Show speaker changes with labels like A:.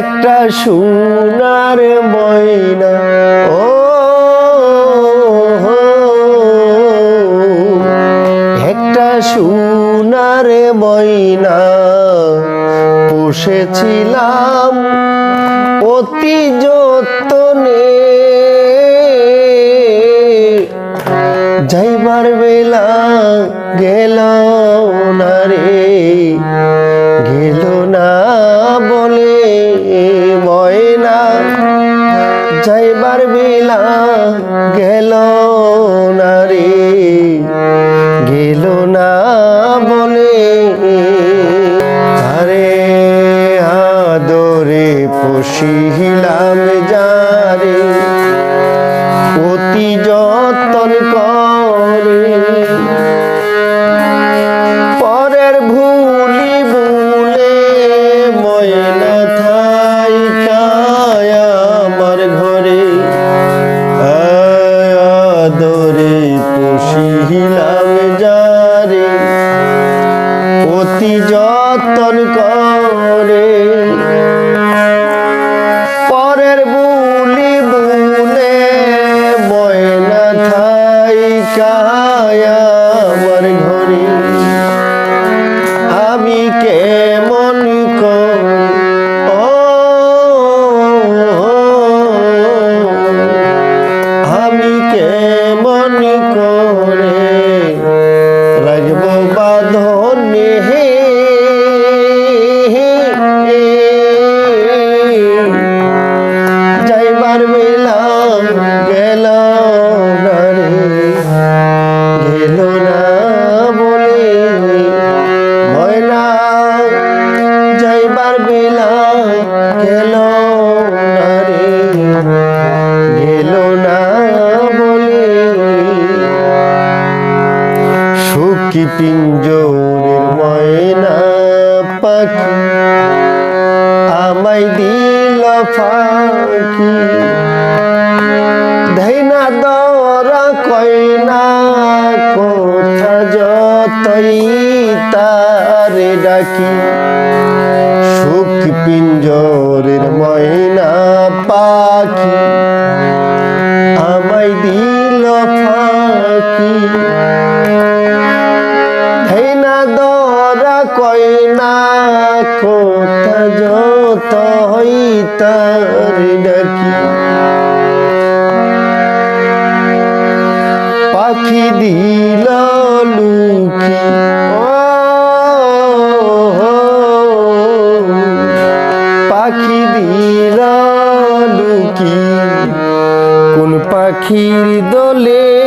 A: একটা সোনার ময়না ও একটা সোনার ময়না পুষেছিলাম অতি যতনে। যাইবার বেলা গেল না যাইবার বিলা গেল না রে। গেল না বলে। আরে আদরে পশিলাম অতি যতন করে। পরের বুলি বুলে ময়না থাই আমার ঘরে। আমি কেমন করি? ও গেল না রে। গেল না বলে। সুখী পিঞ্জরের ময়না পাখি আমায় দিল যতই তারে ডাকি। সুখ পিঞ্জরের ময়না পাখি আমায় দিল ফাঁকি। ধৈনা দরা কইনা কোথা যত হই তার ডাকি। পাখি দিল পাখির দোলে